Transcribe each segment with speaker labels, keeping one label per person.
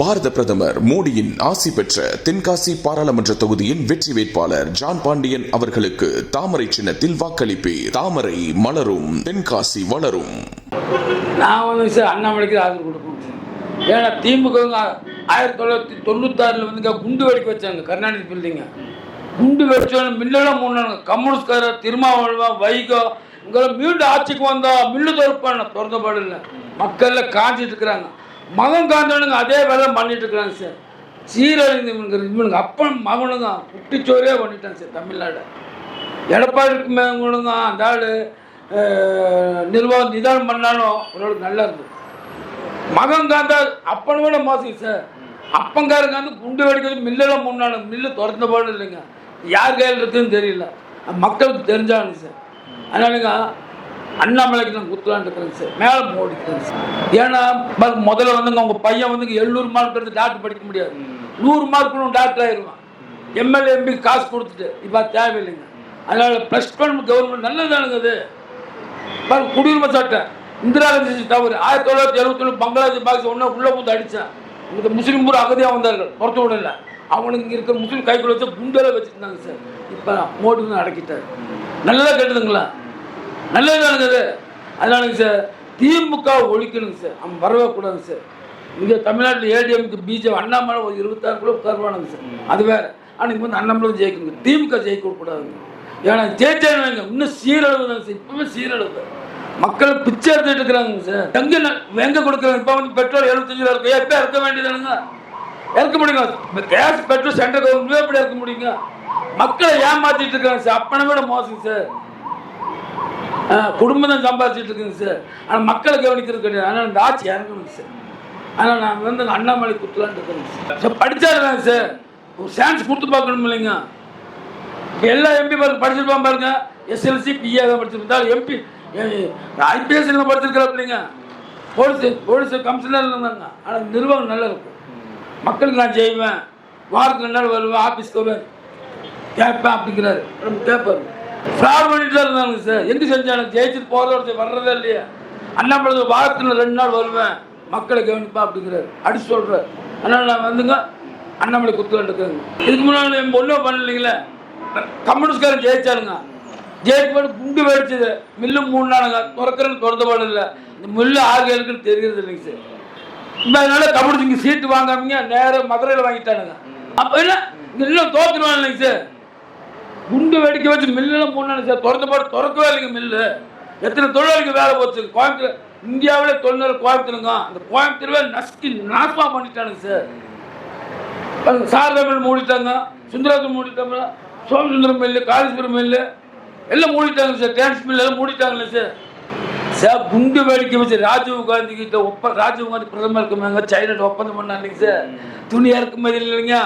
Speaker 1: பாரத பிரதமர் மோடியின் ஆசி பெற்ற தென்காசி பாராளுமன்ற தொகுதியின் வெற்றி வேட்பாளர் ஜான் பாண்டியன் அவர்களுக்கு தாமரை சின்னத்தில் வாக்களிப்பு தாமரை மலரும் தென்காசி வளரும்.
Speaker 2: நான் வந்து அண்ணாமலைக்கு ஆதரவு கொடுப்போம் ஏன்னா திமுக ஆயிரத்தி தொள்ளாயிரத்தி தொண்ணூத்தாறில் வந்துங்க குண்டு வெடிக்க வச்சாங்க கருணாநிதி பில்டிங்க குண்டு வெடிச்சோன்னு மில்லெல்லாம் மூணு கம்யூனிஸ்ட்காரர் திருமாவளவன் வைகோ இங்கெல்லாம் மீண்டும் ஆட்சிக்கு வந்தா மில்லு திறப்பான திறந்த பாடு இல்லை. மக்கள்லாம் காஞ்சிட்டு இருக்கிறாங்க. மகன் காந்தவனுங்க அதே வேலை பண்ணிட்டு இருக்கிறாங்க சார். சீரழிந்து இவனுங்க இவனுங்க அப்பன் மகனுங்க குட்டிச்சோரே பண்ணிட்டாங்க சார் தமிழ்நாடு. எடப்பாடிக்கு மேங்களுங்க அந்த ஆள் நிர்வாகம் நிதானம் பண்ணாலும் ஓரளவுக்கு நல்லா இருந்தது. மகன் காந்தா அப்பனை விட மோசம் சார். அப்பங்காரங்க வந்து குண்டு வெடிக்கிறது மில்லெல்லாம் முன்னாடி மில்லு திறந்த போடணும் இல்லைங்க. யார் கையில் இருக்குதுன்னு தெரியல. மக்களுக்கு தெரிஞ்சாங்க சார். அதனாலங்க அண்ணாமலைக்கு நான் குத்துலான்னு இருக்கிறேன் சார். மேலே மோடிக்கிறேன் சார். ஏன்னா முதல்ல வந்துங்க உங்கள் பையன் வந்து எழுநூறு மார்க் எடுத்து டாக்டர் படிக்க முடியாது. நூறு மார்க் டாக்டர் ஆயிடுவான் எம்எல்ஏ எம்பி காசு கொடுத்துட்டு இப்போ தேவையில்லைங்க. அதனால ப்ளஸ் ஒன் கவர்மெண்ட் நல்லதானுங்க அது. குடியுரிமை சட்டம் இந்திரா காந்தி தவறு. ஆயிரத்தி தொள்ளாயிரத்தி எழுபத்தி ஒன்று பங்களாதேஷ் பாகிஸ்தான் ஒன்றா உள்ள பூந்து அடித்தான் இந்த முஸ்லீம் பூரா அகதியாக வந்தார்கள் புறத்து விடல அவனுக்கு இங்கே இருக்கிற முஸ்லீம் கைக்குள்ள வச்சு குண்டெல்லாம் வச்சுருந்தாங்க சார். இப்போ மோடி அடக்கிட்டார். நல்லதா கேட்டதுங்களா? நல்லது நடந்தது. அதனாலங்க சார் திமுக ஒழிக்கணுங்க சார். அவன் வரவே கூடாதுங்க சார். இங்கே தமிழ்நாட்டில் ஏடிஎம்க்கு பிஜேபி அண்ணாமலை ஒரு இருபத்தாறு கிலோ உட்காருவானுங்க சார். அது வேறு. ஆனால் இங்கே வந்து அண்ணாமலை ஜெயிக்கணுங்க. திமுக ஜெயிக்க கூடாதுங்க. ஏன்னா ஜெயிச்சாங்க இன்னும் சீரழிவு சார். இப்பவுமே சீரழிவு. மக்கள் பிச்சை எடுத்துட்டு இருக்கிறாங்க சார். எங்க ந- எங்க கொடுக்குறாங்க? இப்போ வந்து பெட்ரோல் எழுபத்தஞ்சு ரூபா இருக்கு. எப்போ இறக்க வேண்டியதானுங்க இறக்க முடியுங்க இப்போ கேஸ் பெட்ரோல் சென்ட்ரல் கவர்மெண்ட் எப்படி இறக்க முடியுங்க? மக்களை ஏமாத்திட்டு இருக்காங்க சார். அப்பனை விட மோசம் சார். குடும்பம் தான் சம்பாதிச்சுட்டு இருக்குங்க சார். ஆனால் மக்களை கவனிக்கிறது கிடையாது. ஆனால் இந்த ஆட்சி இறங்கணுங்க சார். ஆனால் நான் வந்து அண்ணாமலை குத்துலான்னு இருக்கிறேங்க சார். Sir sir. ஒரு சான்ஸ் கொடுத்து பார்க்கணும் இல்லைங்க. இப்போ எல்லா எம்பி பாருங்க படிச்சிருப்பான் பாருங்க. எஸ்எல்சி பிஏ தான் படிச்சிருந்தா எம்பி ஐபிஎஸ் படிச்சிருக்கிறோம் இல்லைங்க. போலீஸ் போலீஸ் கமிஷனர் இருந்தாங்க. ஆனால் நிர்வாகம் நல்லா இருக்கும். மக்களுக்கு நான் செய்வேன். வாரத்துக்கு ரெண்டு நாள் வருவேன் ஆஃபீஸ்க்கு வருவேன். கேட்பேன் அப்படிங்கிறாரு. நம்ம கேட்பாரு ஃப்ராட் பண்ணிட்டு தான் இருந்தாங்க சார் எங்க செஞ்சாலும் ஜெயிச்சுட்டு ஒருத்தர் வர்றதே இல்லையா. அண்ணாமலை வாரத்தில் ரெண்டு நாள் வருவேன். மக்களை கவனிப்பா அப்படிங்கிறார். அடிச்சு சொல்கிறார் அதனால் நான் வந்துங்க அண்ணாமலை குத்துலான்னு இதுக்கு முன்னாடி என் ஒன்றும் பண்ணலைங்களே கம்யூனிஸ்ட்காரன் ஜெயிச்சாருங்க ஜெயிச்சு குண்டு வெடிச்சது. மில்லு மூணு நாளுங்க துறக்கிறேன்னு திறந்த பாடு இல்லை இந்த மில்லு ஆறு ஏழுக்குன்னு தெரிகிறது இல்லைங்க சார் இப்போ அதனால கம்யூனிஸ்ட் இங்கே சீட்டு வாங்காமீங்க நேராக மதுரையில் வாங்கிட்டானுங்க. அப்போ என்ன? இன்னும் தோத்துருவாங்க இல்லைங்க சார் குண்டு வெடிக்க வச்சு மில்லெல்லாம் போனாங்க சார் திறந்த மாதிரி திறக்கவே இல்லைங்க மில்லு. எத்தனை தொழிலாளிக்கு வேலை போச்சு? கோயம்புத்தூர் இந்தியாவிலே தொழிலாளர் கோயம்புத்தூருங்க. அந்த கோயம்புத்தூர்வே நசுக்கி நாசமாக பண்ணிட்டானுங்க சார். பாருங்க, சாரதா மில் மூடிட்டாங்க சுந்தராஜன் மூடிட்டாங்க சோமசுந்தரம் மில்லு காளீஸ்வரம் மில்லு எல்லாம் மூடிட்டாங்க சார். டான்ஸ் மில் எல்லாம் மூடிட்டாங்களே சார். சார் குண்டு வேடிக்கை வச்சு ராஜீவ் காந்தி கிட்ட ஒப்ப ராஜீவ் காந்தி பிரதமர் இருக்குமாங்க சைனாட்ட ஒப்பந்தம் பண்ணாங்க சார். துணி இறக்குமதி இல்லைங்க.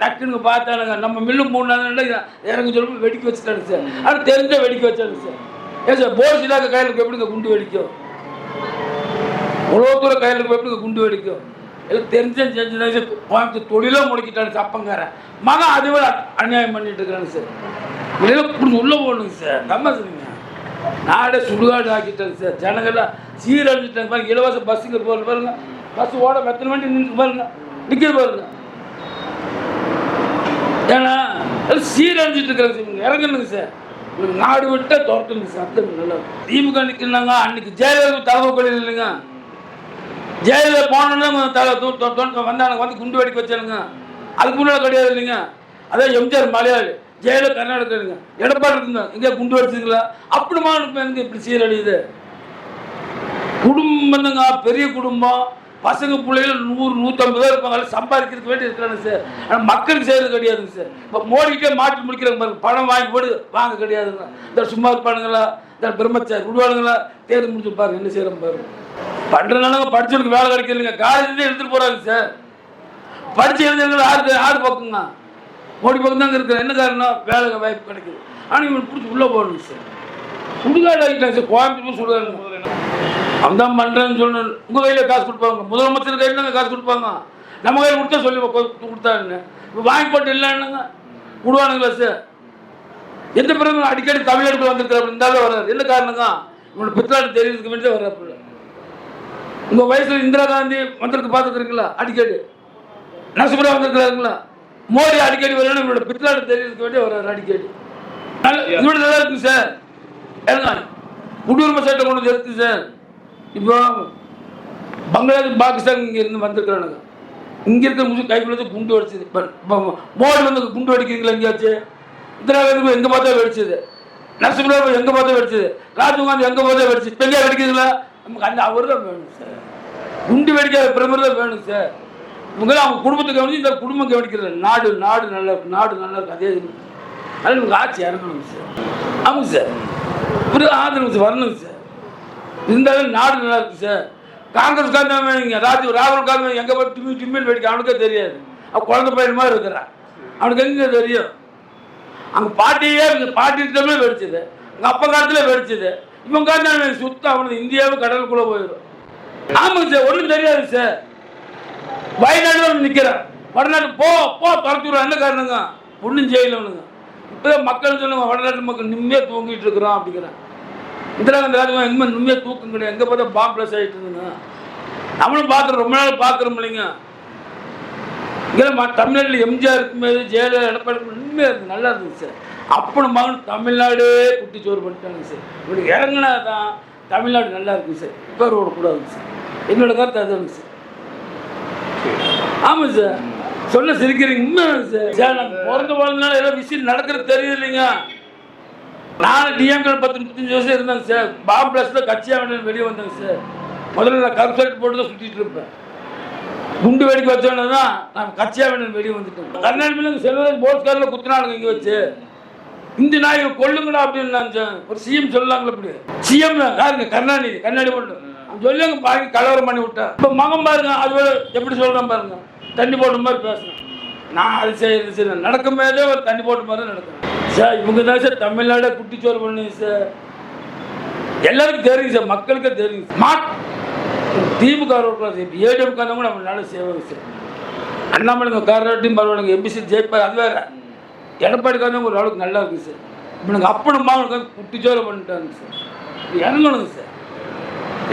Speaker 2: டக்குன்னு பார்த்தானுங்க நம்ம மில்லு மூணு நாள் இறங்க சொல்லி வெடிக்க வச்சுட்டாங்க சார். ஆனால் தெரிஞ்ச வெடிக்க வச்சாங்க சார். ஏன் சார் போர்ஸ் இல்லாத கையில் இருக்க எப்படிங்க குண்டு வெடிக்கும்? உழவு தூரம் கையில் இருக்க எப்படிங்க குண்டு வெடிக்கும்? எல்லாம் தெரிஞ்சு செஞ்சுதாங்க சார். கோயம்புத்தூர் தொழிலாக முடிக்கிட்டாங்க சார் அப்பங்காரன் மகன் அதை விட அநியாயம் பண்ணிட்டு இருக்கிறாங்க சார். இதெல்லாம் இப்படி உள்ளே போகணுங்க சார். தம்மா சொல்லுங்க நாடே சுடுகாடு ஆக்கிட்டாங்க சார். ஜனங்கள்லாம் சீரழிஞ்சிட்டாங்க. பாருங்க இலவச பஸ்ஸுங்க போகிற பாருங்க. பஸ் ஓட எத்தனை வண்டி நின்று பாருங்க. நிற்கிற பாருங்க. ஏன்னா சீரழிஞ்சிட்டு இருக்கிறாங்க சார். இறங்கணுங்க சார். நாடு விட்டா துரத்துங்க சார். அர்த்தம் நல்லா திமுக நிற்கிறாங்க அன்னைக்கு ஜெயலலிதா தலைமை கொள்ளையில் இல்லைங்க. ஜெயலலிதா போனோன்னா தலை தூ வந்து குண்டு வெடிக்க வச்சானுங்க. அதுக்கு முன்னாடி கிடையாது இல்லைங்க. அதான் எம்ஜிஆர் மலையாளி. ஜெயலலிதா கர்நாடகா இல்லைங்க. எடப்பாடி இருக்குங்க. எங்கேயா குண்டு வெடிச்சுங்களா அப்படிமா எனக்கு இப்படி சீரழியுது. குடும்பம் பெரிய குடும்பம். பசங்க பிள்ளைகள் நூறு நூற்றம்பது பேர் இருப்பாங்க. சம்பாதிக்கிறதுக்கு வேண்டி இருக்கிறாங்க சார். ஆனால் மக்களுக்கு செய்கிறது கிடையாதுங்க சார். இப்போ மோடிக்கிட்டே மாற்றி முடிக்கிறாங்க பாருங்க. பணம் வாங்கி போடு வாங்க கிடையாதுங்க இந்த சும்மா இருப்பானுங்களா? இந்த பிரம்மச்சார் விடுவானுங்களா? தேர்வு முடிச்சு பாருங்க. என்ன செய்யறோம் பாருங்க. பண்ணுறதுனால படிச்சவனுக்கு வேலை கிடைக்கிறதுங்க காலேஜ் எடுத்துகிட்டு போகிறாங்க சார். படிச்சு எழுதுறது ஆறு ஆறு பக்கங்க மோடி பக்கம் தாங்க இருக்கிற என்ன காரணம்? வேலை வாய்ப்பு கிடைக்குது. ஆனால் இவன் பிடிச்சி உள்ளே போகணுங்க சார். சுடுகாடு ஆகிட்டாங்க சார். கோயம்புத்தூர் சுடுகாடு அவன் தான் பண்ணுறேன்னு சொல்லணும். உங்கள் கையில் காசு கொடுப்பாங்க. முதலமைச்சர் கையில் தாங்க காசு கொடுப்பாங்க. நம்ம கையில் கொடுத்தா சொல்லி கொடுத்தாருன்னு. இப்போ வாங்கி போட்டு இல்லைன்னுங்க விடுவானுங்களா சார் எந்த பிறகு அடிக்கடி தமிழர்கள் வந்திருக்கிற இருந்தாலும் வர்றாரு என்ன காரணங்க இவனோட பித்தாடு தெரியறதுக்கு வேண்டி வர்றாப்புல உங்கள் வயசில் இந்திரா காந்தி வந்திருக்கு பார்த்துக்கிறீங்களா அடிக்கடி. நசுபுரா வந்திருக்கிறாருங்களா? மோடி அடிக்கடி வரணும் இவரோட பித்தலாடு தெரியறதுக்கு வேண்டிய வர்றாரு அடிக்கடி. நல்ல இவரோட நல்லா இருக்கு சார் ஏங்க குடியுரிமை சட்டம் கொண்டு வந்து இருக்கு சார் இப்போ பங்களாதேஷ் பாகிஸ்தான் இங்கே இருந்து வந்திருக்கிறானுங்க. இங்கே இருக்கிற முஸ்லீம் கை வச்சு குண்டு வெடிச்சது. இப்போ மோடி வந்து குண்டு வெடிக்கிறீங்களா எங்கேயாச்சும் இந்திரா காந்தி எங்கே பார்த்தா வெடிச்சது. நரசிம்மராவ் எங்கே பார்த்தா வெடிச்சது. ராஜீவ்காந்தி எங்கே பார்த்தா வெடிச்சு. இப்போ எங்கேயா நமக்கு அந்த அவர் தான் வேணும் சார் குண்டு வெடிக்காத பிரதமர் தான் வேணும் சார் இவங்க அவங்க குடும்பத்தை கவனிச்சு இந்த குடும்பம் கவனிக்கிறது. நாடு நாடு நல்லா இருக்கு நாடு நல்லா இருக்கு. அதே அதனால் நமக்கு ஆட்சி இறங்கணும் சார் ஆமாங்க சார் ஒரு ஆதரவு சார் வரணுங்க சார் இருந்தாலும் நாடு நல்லா இருக்கு சார். காங்கிரஸ் காந்தி ராஜீவ் ராகுல் காந்தி எங்கே போய் டிம்மி டிம்மின்னு வெடிக்க? அவனுக்கே தெரியாது. அவன் குழந்தை பையன் மாதிரி இருக்கிறான் அவனுக்கு எங்கே தெரியும்? அங்கே பாட்டியே பாட்டி தமிழ் வெடிச்சது. எங்கள் அப்பா காலத்தில் வெடிச்சது. இவன் காந்தி சுத்தம் அவனுக்கு இந்தியாவும் கடலுக்குள்ளே போயிடும். ஆமாங்க சார். ஒன்றும் தெரியாது சார். வயநாடு நிற்கிறான் வடநாட்டு போ போ துரத்தி என்ன காரணங்க? ஒன்றும் செய்யலவனுங்க இப்போ மக்கள் சொல்லுங்க வடநாட்டு மக்கள் நிம்மதியாக தூங்கிட்டு இருக்கிறான் அப்படிங்கிறான். இந்திரா காந்தி ராஜீவ் எங்கே தூக்கம் கிடையாது எங்கே பார்த்தா பாம்பு பிளஸ் ஆகிட்டு இருந்துங்க நம்மளும் பார்க்குறோம் ரொம்ப நாள் பார்க்குறோம் இல்லைங்க. இங்கே தமிழ்நாட்டில் எம்ஜிஆர் இருக்கும்போது ஜெயலலிதா எடப்பாடி உண்மையாக இருக்குது நல்லா இருந்துச்சு சார். அப்படி மகன் தமிழ்நாடே குட்டி சோறு பண்ணிட்டாங்க சார். இப்படி இறங்கினா தான் தமிழ்நாடு நல்லா இருக்குது சார். இப்போ ஓடக்கூடாதுங்க சார். என்னோட கருத்து அதுங்க சார். ஆமாம் சார். சொல்ல சிரிக்கிறீங்க. உண்மை சார். சார் நான் பிறந்த வாழ்நாள் ஏதோ விஷயம் நடக்கிறது தெரியுது இல்லைங்க. நான் டிஎம்கள் பத்து முப்பத்தஞ்சு வருஷம் இருந்தாங்க சார். பாம்பு பிளஸில் கட்சியாக வெளியே வந்தேங்க சார். முதல்ல நான் கருப்பு போட்டு தான் சுற்றிட்டு இருப்பேன். குண்டு வெடிக்க வச்சோன்னே தான் நான் கட்சியாக வெளியே வந்துட்டேன். கர்நாடகில் செல்வராஜ் போஸ்காரில் குத்தினாலுங்க இங்கே வச்சு. இந்த நாய் கொல்லுங்களா அப்படின்னு நான் ஒரு சிஎம் சொல்லலாங்களா அப்படி சிஎம் யாருங்க? கருணாநிதி. கண்ணாடி போட்டு. சொல்லுங்க பாருங்க கலவரம் பண்ணி விட்டேன். இப்போ மகன் பாருங்க அது எப்படி சொல்கிறேன் பாருங்க. தண்ணி போட்ட மாதிரி பேசுகிறேன் நான் அது சரி இது சரி நடக்கும் போதே ஒரு தண்ணி போட்ட மாதிரி தான் நடக்கும் சார் இவங்க தான் சார் தமிழ்நாடே குட்டிச்சோறு பண்ணுங்க சார். எல்லாருக்கும் தெரியும் சார் மக்களுக்கே தெரியும் மாட் திமுக ஏடிஎம் கூட நம்ம நல்ல சேவை சார். அண்ணாமலைங்க காரட்டையும் பரவாயில்லைங்க எம்பிசி ஜெயிப்பார் அது வேற. எடப்பாடி காரங்க ஒரு அளவுக்கு நல்லா இருக்கு சார். இப்போ எனக்கு அப்பனும் மாவனுக்கு குட்டிச்சோறு பண்ணிட்டாங்க சார். இறங்கணுங்க சார்.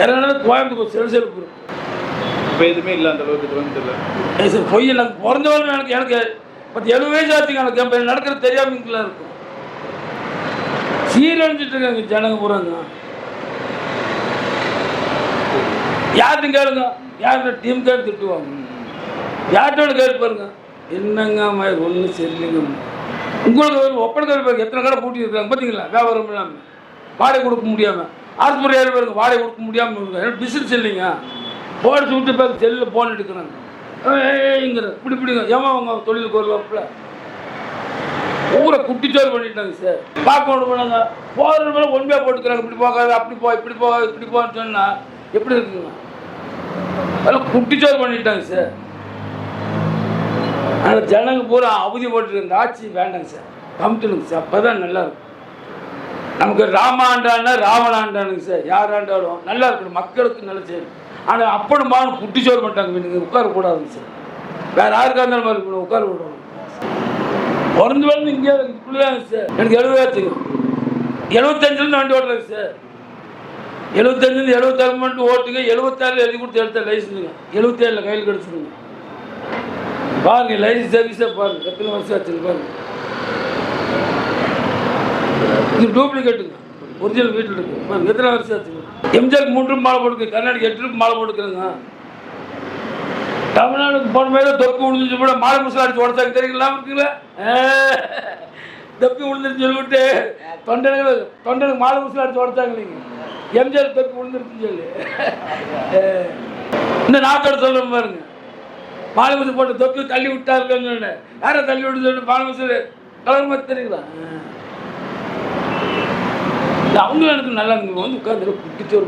Speaker 2: இறங்கினா கோயம்புத்தூர் செலுசெலுப்பு இருக்கும்
Speaker 3: இப்போ எதுவுமே இல்லை அந்த அளவுக்கு
Speaker 2: சார் பொய் எனக்கு பிறந்தவரும் எனக்கு எனக்கு பத்து எழுபது வயசு ஆச்சுங்க எனக்கு. நடக்கிறது தெரியாமலாம் இருக்கும். சீரழிஞ்சிட்டு இருக்காங்க ஜனங்க பூராங்க. யார்கிட்ட கேளுங்க? யார்கிட்ட டீம் கேட்டு திட்டுவாங்க? யார்கிட்ட கேட்டு பாருங்க. என்னங்க மாதிரி ஒன்றும் சரியில்லைங்க. உங்களுக்கு ஒரு ஒப்பனை பாருங்க. எத்தனை கடை பூட்டி இருக்காங்க பார்த்தீங்களா வியாபாரம் இல்லாமல் வாடகை கொடுக்க முடியாமல் ஆஸ்பத்திரி ஏழு பேருக்கு வாடகை கொடுக்க முடியாமல் பிசினஸ் இல்லைங்க. போன் சுட்டு பேர் செல்லில் ஃபோன் எடுக்கிறாங்க. ஏங்கிற இப்படி இப்படிங்க. ஏமா அவங்க தொழிலுக்கு வருவாப்புல? ஊரை குட்டிச்சோறு பண்ணிட்டாங்க சார். பார்க்க ஒன்று பண்ணாங்க போகிற மேலே ஒன்மையாக போட்டுக்கிறாங்க. இப்படி போகாது அப்படி போ இப்படி போ இப்படி போன்னு சொன்னால் எப்படி இருக்குங்க? அதெல்லாம் குட்டிச்சோறு பண்ணிட்டாங்க சார். ஆனால் ஜனங்க பூரா அவதி போட்டு இந்த ஆட்சி வேண்டாங்க சார். கமிட்டனுங்க சார். அப்போ தான் நல்லா இருக்கும் நமக்கு ராமாண்டான்னா ராவணாண்டானுங்க சார். யார் ஆண்டாலும் நல்லா இருக்கணும். மக்களுக்கு நல்ல செய்யணும். ஆனால் அப்படி மாவன் குட்டிச்சோறு பண்ணிட்டாங்க. நீங்கள் உட்காரக்கூடாதுங்க சார். வேறு யாருக்காக இருந்தாலும் இருக்கணும். உட்கார விடணும் பிறந்து வளர்ந்து இங்கே சார் எனக்கு எழுபதாச்சுங்க எழுபத்தஞ்சிலேருந்து வண்டி ஓட்டுறேங்க சார். எழுபத்தஞ்சுலேருந்து எழுபத்தாறு மட்டும் ஓட்டுங்க. எழுபத்தாறு எழுதி கொடுத்து எடுத்த லைசன்ஸுங்க எழுபத்தேழில் கையில் கிடச்சிருங்க. பாருங்க லைசன்ஸ் சர்வீஸாக பாருங்க. எத்தனை வருஷம் ஆச்சு பாருங்க. இது டூப்ளிகேட்டுங்க ஒரிஜினல் வீட்டில் இருக்கு. பாருங்க எத்தனை வருஷம் ஆச்சுங்க. எம்ஜிஆருக்கு மூன்று மாலை போட்டுக்கு கர்நாடகா எட்டு மாலை போட்டுக்கிறேங்க தமிழ்நாடுக்கு போன மாதிரி தொக்கு விழுந்துச்சு கூட மாலை முசலா அடிச்சு உடச்சாங்க. தெரியுங்களா இருக்குங்களா தொப்பி விழுந்துருச்சு சொல்லிவிட்டு தொண்டர்கள் தொண்டனுக்கு மாலை முசலா அடிச்சு உடச்சாங்க இல்லைங்க. எம்ஜிஆர் தொப்பி விழுந்துருச்சுன்னு சொல்லி. இந்த நாட்டோட சொல்ல பாருங்க. மாலை முசல் போட்டு தொக்கு தள்ளி விட்டாருன்னு யாரை தள்ளி விட்டு சொல்லி மாலை முசல் கலர் மாதிரி தெரியுங்களா? இது அவங்களும் எனக்கு நல்லா வந்து உட்காந்து குட்டிச்சோறு